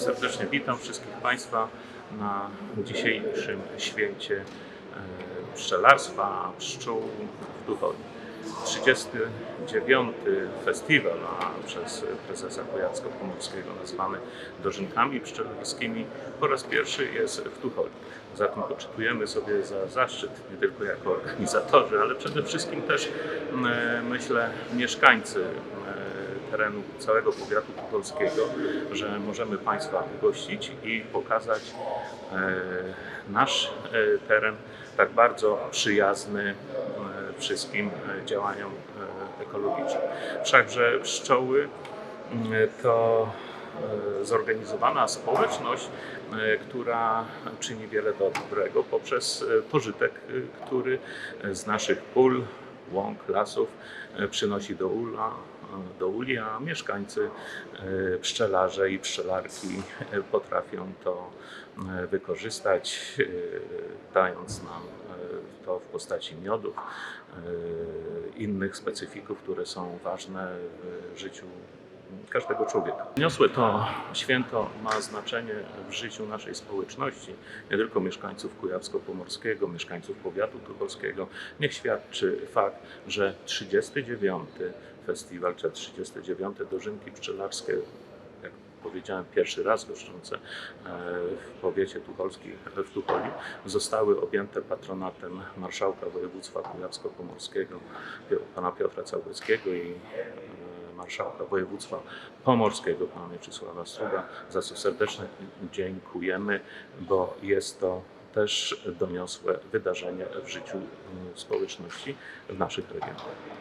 Serdecznie witam wszystkich Państwa na dzisiejszym święcie e, pszczelarstwa pszczół w Tucholi. 39. festiwal, a przez prezesa Kujawsko-Pomorskiego nazwany dożynkami pszczelarskimi, po raz pierwszy jest w Tucholi. Zatem poczytujemy sobie za zaszczyt nie tylko jako organizatorzy, ale przede wszystkim też e, myślę mieszkańcy terenu całego powiatu tucholskiego, że możemy Państwa ugościć i pokazać e, nasz e, teren tak bardzo przyjazny e, wszystkim działaniom ekologicznym. Wszakże pszczoły to zorganizowana społeczność, która czyni wiele dobrego poprzez pożytek, który z naszych pól, łąk, lasów e, przynosi do ula, e, do uli, a mieszkańcy, e, pszczelarze i pszczelarki potrafią to wykorzystać, dając nam to w postaci miodów, innych specyfików, które są ważne w życiu każdego człowieka. Niosłe to święto ma znaczenie w życiu naszej społeczności, nie tylko mieszkańców Kujawsko-Pomorskiego, mieszkańców powiatu tucholskiego. Niech świadczy fakt, że 39. festiwal, czy 39. dożynki pszczelarskie, jak powiedziałem, pierwszy raz goszczące e, w powiecie tucholskim, w Tucholi, zostały objęte patronatem marszałka województwa kujawsko-pomorskiego, pana Piotra Całbeckiego i marszałka województwa pomorskiego, pana Mieczysława Struga, za co serdecznie dziękujemy, bo jest to też doniosłe wydarzenie w życiu mm, społeczności w naszych regionach.